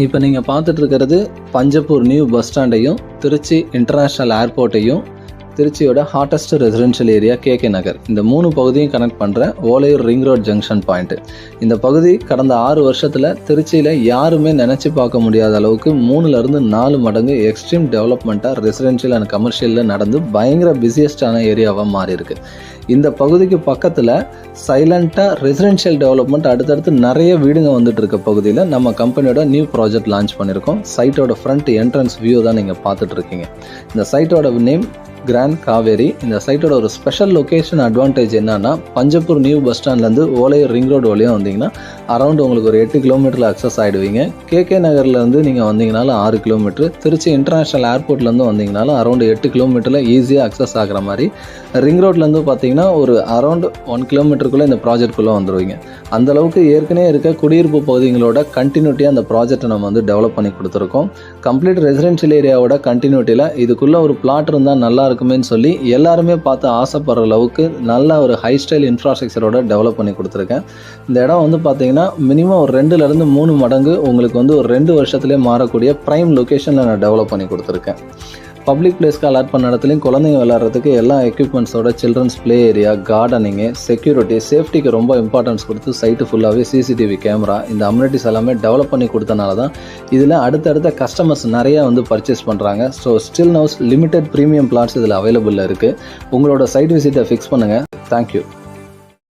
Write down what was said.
இப்போ நீங்கள் பார்த்துட்டு இருக்கிறது பஞ்சப்பூர் நியூ பஸ் ஸ்டாண்டையும் திருச்சி இன்டர்நேஷ்னல் ஏர்போர்ட்டையும் திருச்சியோட hottest residential area KK Nagar. இந்த மூணு பகுதியும் கனெக்ட் பண்ணுற Olaiyur ring road junction point இந்த பகுதி கடந்த ஆறு வருஷத்தில் திருச்சியில் யாருமே நினச்சி பார்க்க முடியாத அளவுக்கு மூணுலேருந்து நாலு மடங்கு எக்ஸ்ட்ரீம் டெவலப்மெண்ட்டாக ரெசிடென்ஷியல் அண்ட் கமர்ஷியலில் நடந்து பயங்கர பிஸியஸ்டான ஏரியாவாக மாறி இருக்கு இந்த பகுதிக்கு பக்கத்தில் சைலண்ட்டாக ரெசிடென்ஷியல் டெவலப்மெண்ட் அடுத்தடுத்து நிறைய வீடுங்க வந்துட்டு இருக்க பகுதியில் நம்ம கம்பெனியோட நியூ ப்ராஜெக்ட் லான்ச் பண்ணியிருக்கோம். சைட்டோட ஃப்ரண்ட் என்ட்ரன்ஸ் வியூ தான் நீங்கள் பார்த்துட்டு இருக்கீங்க. இந்த சைட்டோட நேம் கிராண்ட் காவேரி இந்த சைட்டோட ஒரு ஸ்பெஷல் லொகேஷன் அட்வான்டேஜ் என்னன்னா பஞ்சப்பூர் நியூ பஸ் ஸ்டாண்ட்லேருந்து ஓலையூர் ரிங் ரோடு வழியாக வந்தீங்கன்னா அரௌண்ட் உங்களுக்கு ஒரு எட்டு கிலோமீட்டரில் அக்சஸ் ஆகிடுவீங்க கேகே நகர்லேருந்து நீங்கள் வந்தீங்கனாலும் ஆறு கிலோமீட்டர் திருச்சி இன்டர்நேஷ்னல் ஏர்போர்ட்லேருந்து வந்தீங்கனாலும் அரௌண்ட் எட்டு கிலோமீட்டரில் ஈஸியாக அக்சஸ் ஆகிற மாதிரி. ரிங் ரோட்லேருந்து பார்த்தீங்கன்னா ஒரு அரௌண்ட் ஒன் கிலோமீட்டருக்குள்ளே இந்த ப்ராஜெக்ட்குள்ளே வந்துடுவீங்க அந்தளவுக்கு ஏற்கனவே இருக்க குடியிருப்பு பகுதிகளோட கண்டினியூட்டியாக அந்த ப்ராஜெக்ட்டை நம்ம வந்து டெவலப் பண்ணி கொடுத்துருக்கோம். கம்ப்ளீட் ரெசிடென்ஷியல் ஏரியாவோட கண்டினியூட்டியில் இதுக்குள்ளே ஒரு பிளாட் இருந்தால் நல்லா இருக்குமேன்னு சொல்லி எல்லாருமே பார்த்து ஆசைப்படுற அளவுக்கு நல்ல ஒரு ஹை ஸ்டைல் இன்ஃப்ராஸ்ட்ரக்சரோட டெவலப் பண்ணி கொடுத்துருக்கேன். இந்த இடம் வந்து பார்த்தீங்கன்னா மினிமம் ஒரு ரெண்டுலேருந்து மூணு மடங்கு உங்களுக்கு வந்து ஒரு ரெண்டு வருஷத்துலேயே மாறக்கூடிய ப்ரைம் லொக்கேஷனில் நான் டெவலப் பண்ணி கொடுத்துருக்கேன். பப்ளிக் பிளேஸ்க்கு அலாட் பண்ண இடத்துலையும் குழந்தைங்க விளையாடுறதுக்கு எல்லா எக்யூப்மெண்ட்ஸோட children's play area gardening security சேஃப்டிக்கு ரொம்ப இம்பார்ட்டன்ஸ் கொடுத்து சைட்டு ஃபுல்லாகவே சிசிடிவி கேமரா இந்த அம்யூனிட்டிஸ் எல்லாமே டெவலப் பண்ணி கொடுத்தனால தான் இதில் அடுத்தடுத்த கஸ்டமர்ஸ் நிறையா வந்து பர்ச்சேஸ் பண்ணுறாங்க so still now limited premium flats இதில் அவைலபிளில் இருக்குது உங்களோட சைட் விசிட்டை ஃபிக்ஸ் பண்ணுங்கள் தேங்க்யூ